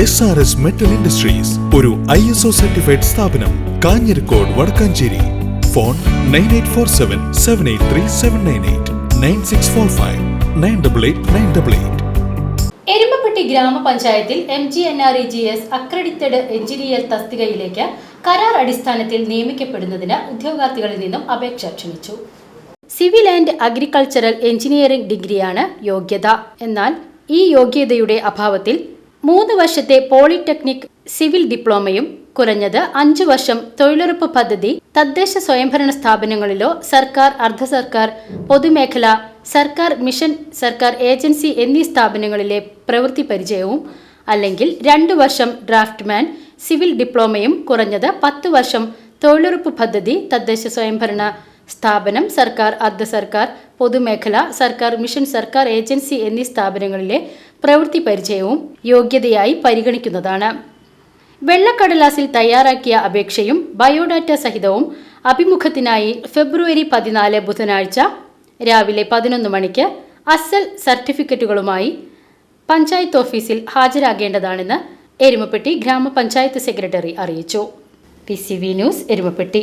S R S metal industries ഒരു I S O certified സ്ഥാപനം Kanjirakode Vadakkanchery. Phone nine eight four seven seven eight three seven nine eight nine six four five nine double eight nine double eight Erumapetty ഗ്രാമപഞ്ചായത്തിൽ M G N R E G S accredited engineer തസ്തികയിലേക്ക് കരാർ അടിസ്ഥാനത്തിൽ നിയമിക്കപ്പെടുന്നതിന് ഉദ്യോഗാർത്ഥികളിൽ നിന്നും അപേക്ഷ ക്ഷണിച്ചു. Civil and agricultural engineering ഡിഗ്രിയാണ് യോഗ്യത. എന്നാൽ ഈ യോഗ്യതയുടെ അഭാവത്തിൽ മൂന്ന് വർഷത്തെ പോളിടെക്നിക് സിവിൽ ഡിപ്ലോമയും കുറഞ്ഞത് അഞ്ചു വർഷം തൊഴിലുറപ്പ് പദ്ധതി തദ്ദേശ സ്വയംഭരണ സ്ഥാപനങ്ങളിലോ സർക്കാർ അർദ്ധ സർക്കാർ പൊതുമേഖല സർക്കാർ മിഷൻ സർക്കാർ ഏജൻസി എന്നീ സ്ഥാപനങ്ങളിലെ പ്രവൃത്തി പരിചയവും അല്ലെങ്കിൽ രണ്ടു വർഷം ഡ്രാഫ്റ്റ്മാൻ സിവിൽ ഡിപ്ലോമയും കുറഞ്ഞത് പത്ത് വർഷം തൊഴിലുറപ്പ് പദ്ധതി തദ്ദേശ സ്വയംഭരണ സ്ഥാപനം സർക്കാർ അർദ്ധ സർക്കാർ പൊതുമേഖല സർക്കാർ മിഷൻ സർക്കാർ ഏജൻസി എന്നീ സ്ഥാപനങ്ങളിലെ പ്രവൃത്തി പരിചയവും യോഗ്യതയായി പരിഗണിക്കുന്നതാണ്. വെള്ളക്കടലാസിൽ തയ്യാറാക്കിയ അപേക്ഷയും ബയോഡാറ്റ സഹിതവും അഭിമുഖത്തിനായി ഫെബ്രുവരി പതിനാല് ബുധനാഴ്ച രാവിലെ പതിനൊന്ന് മണിക്ക് അസൽ സർട്ടിഫിക്കറ്റുകളുമായി പഞ്ചായത്ത് ഓഫീസിൽ ഹാജരാകേണ്ടതാണെന്ന് എരുമപ്പെട്ടി ഗ്രാമപഞ്ചായത്ത് സെക്രട്ടറി അറിയിച്ചു. P C V news Erumapetty.